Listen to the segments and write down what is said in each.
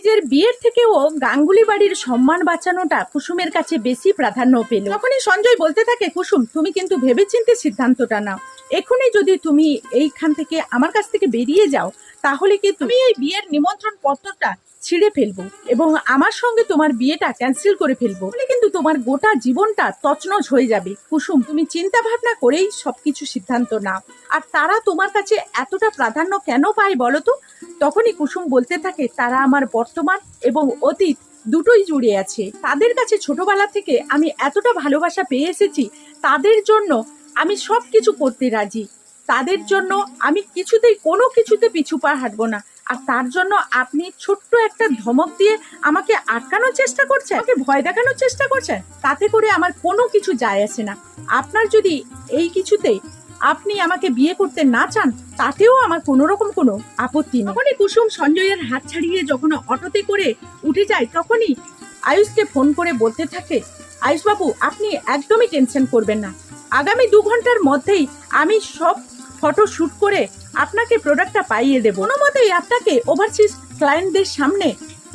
নিজের বিয়ের থেকেও গাঙ্গুলি বাড়ির সম্মান বাঁচানোটা কুসুমের কাছে বেশি প্রাধান্য পেল। তখনই সঞ্জয় বলতে থাকে, কুসুম, তুমি কিন্তু ভেবেচিন্তে সিদ্ধান্তটা নাও। এখনই যদি তুমি এইখান থেকে আমার কাছ থেকে বেরিয়ে যাও, তাহলে কি তুমি এই বিয়ের নিমন্ত্রণ পত্রটা ছিঁড়ে ফেলব এবং আমার সঙ্গে তোমার বিয়েটা ক্যান্সেল করে ফেলব। তাহলে কিন্তু তোমার গোটা জীবনটা তছনছ হয়ে যাবে। কুসুম, তুমি চিন্তা ভাবনা করেই সবকিছু সিদ্ধান্ত নাও। আর তারা তোমার কাছে এতটা প্রাধান্য কেন পায় বলো তো? তখনই কুসুম বলতে থাকে, তারা আমার বর্তমান এবং অতীত দুটোই জুড়ে আছে। তাদের কাছে ছোটবেলা থেকে আমি এতটা ভালোবাসা পেয়ে এসেছি, তাদের জন্য আমি সব কিছু করতে রাজি। তাদের জন্য আমি কিছুতেই কোনো কিছুতে পিছু পা হাঁটবো না। আর তার জন্য আপনি ছোট্ট একটা ধমক দিয়ে আমাকে আটকানোর চেষ্টা করছেন? আমাকে ভয় দেখানোর চেষ্টা করছেন? তাতে করে আমার কোনো কিছু যায় আসে না। আপনার যদি এই কিছুতে আপনি আমাকে বিয়ে করতে না চান, তাতেও আমার কোনো রকম কোনো আপত্তি নেই। তখনই কুসুম সঞ্জয়ের হাত ছাড়িয়ে যখন অটোতে করে উঠে যায়, তখনই আয়ুষকে ফোন করে বলতে থাকে, আয়ুষবাবু, আপনি একদমই টেনশন করবেন না। আগামী দু ঘণ্টার মধ্যেই আমি সব ফটো শ্যুট করে আপনাকে প্রোডাক্টটা পাইয়ে দেব। কোনো মতেই আপনাকে ওভারসিজ ক্লায়েন্টদের সামনে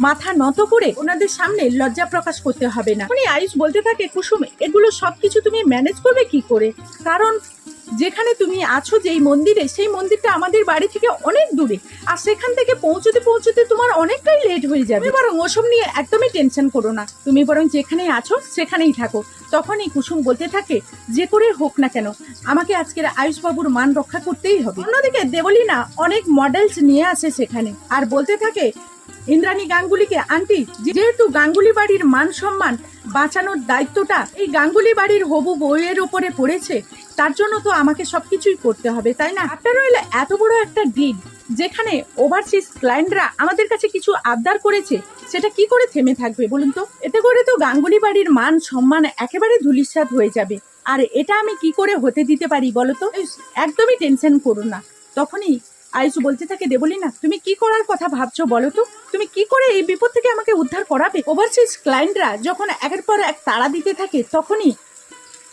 মাথা নত করে ওনাদের সামনে লজ্জা প্রকাশ করতে হবে না। উনি আয়ুষ বলতে থাকে, কুসুম, এগুলো সবকিছু তুমি ম্যানেজ করবে কি করে? কারণ যেখানে তুমি আছো, যেই মন্দিরে, সেই মন্দিরটা আমাদের বাড়ি থেকে অনেক দূরে। আর সেখান থেকে পৌঁছতে পৌঁছতে তোমার অনেকটাই লেট হয়ে যাবে। বরং ওসব নিয়ে একদমই টেনশন করো না। তুমি বরং যেখানেই আছো, সেখানেই থাকো। তখনই কুসুম বলতে থাকে, যে করে হোক না কেন, আমাকে আজকের আয়ুষবাবুর মান রক্ষা করতেই হবে। অন্যদিকে দেবলীনা অনেক মডেলস নিয়ে আসে সেখানে আর বলতে থাকে, ইন্দ্রাণী গাঙ্গুলিকে, আন্টি যেহেতু গাঙ্গুলি বাড়ির মান সম্মান বাঁচানোর দায়িত্বটা, এই গাঙ্গুলি বাড়ির হবু বউয়ের ওপরে পড়েছে তার জন্য তো আমাকে সবকিছুই করতে হবে তাই না? আপনার হইলে এত বড় একটা ডিল যেখানে ওভারসিজ ক্লায়েন্টরা আমাদের কাছে কিছু আবদার করেছে সেটা কি করে থেমে থাকবে বলুন তো? এতে করে তো গাঙ্গুলি বাড়ির মান সম্মান একেবারে ধুলিস্বাদ হয়ে যাবে। আর এটা আমি কি করে হতে দিতে পারি বলো তো? একদমই টেনশন করো না। তখনই আয়ুষ বলতে থাকে দেবলি না তুমি কি করার কথা ভাবছ বলো তো? তুমি কি করে এই বিপদ থেকে আমাকে উদ্ধার করাবে? ওভারসিজ ক্লায়েন্টরা যখন একের পর এক তাড়া দিতে থাকে তখনই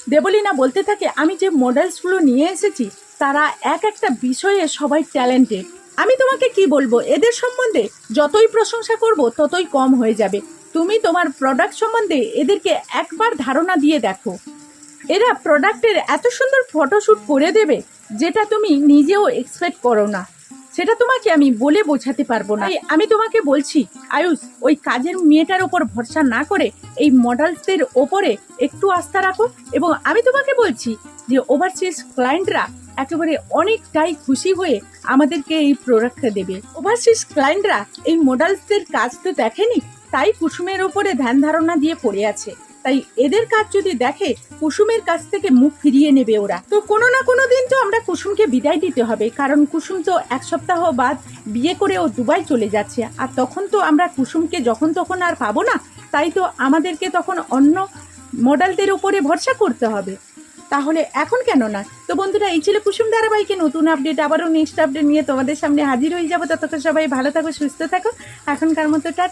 দেবলীনা বলতে থাকে, আমি যে মডেলসগুলো নিয়ে এসেছি, তারা এক একটা বিষয়ে সবাই ট্যালেন্টেড আমি তোমাকে কি বলব? এদের সম্বন্ধে যতই প্রশংসা করব, ততই কম হয়ে যাবে। তুমি তোমার প্রোডাক্ট সম্বন্ধে এদেরকে একবার ধারণা দিয়ে দেখো। এরা প্রোডাক্টের এত সুন্দর ফটোশ্যুট করে দেবে, যেটা তুমি নিজেও এক্সপেক্ট করো না। সেটা তোমাকে আমি বলে বোঝাতে পারব না। আমি তোমাকে বলছি, আয়ুষ, ওই কাজের মেয়েটার ওপর ভরসা না করে এই মডেলসদের ওপরে একটু আস্থা রাখো এবং আমি তোমাকে বলছি যে ওভারসিজ ক্লায়েন্টরা একেবারে অনেকটাই খুশি হয়ে আমাদেরকে এই প্রোডাক্টটা দেবে। ওভারসিজ ক্লায়েন্টরা এই মডেলসদের কাজ তো দেখেনি, তাই কুসুমের ওপরে ধ্যান ধারণা দিয়ে পড়ে আছে। তাই এদের কাজ যদি দেখে, কুসুমের কাছ থেকে মুখ ফিরিয়ে নেবে ওরা। তো কোনো না কোনো দিন তো আমরা কুসুমকে বিদায় দিতে হবে, কারণ কুসুম তো এক সপ্তাহ বাদ বিয়ে করে ও দুবাই চলে যাচ্ছে। আর তখন তো আমরা কুসুমকে যখন তখন আর পাবো না, তাই তো আমাদেরকে তখন অন্য মডেলদের উপরে ভরসা করতে হবে। তাহলে এখন কেন না? তো বন্ধুরা, এই ছিল কুসুম ধারাবাহিকে নতুন আপডেট, আবারও নেক্সট আপডেট নিয়ে তোমাদের সামনে হাজির হয়ে যাব। ততক্ষণ সবাই ভালো থাকো, সুস্থ থাকো। এখনকার মতো টাটা।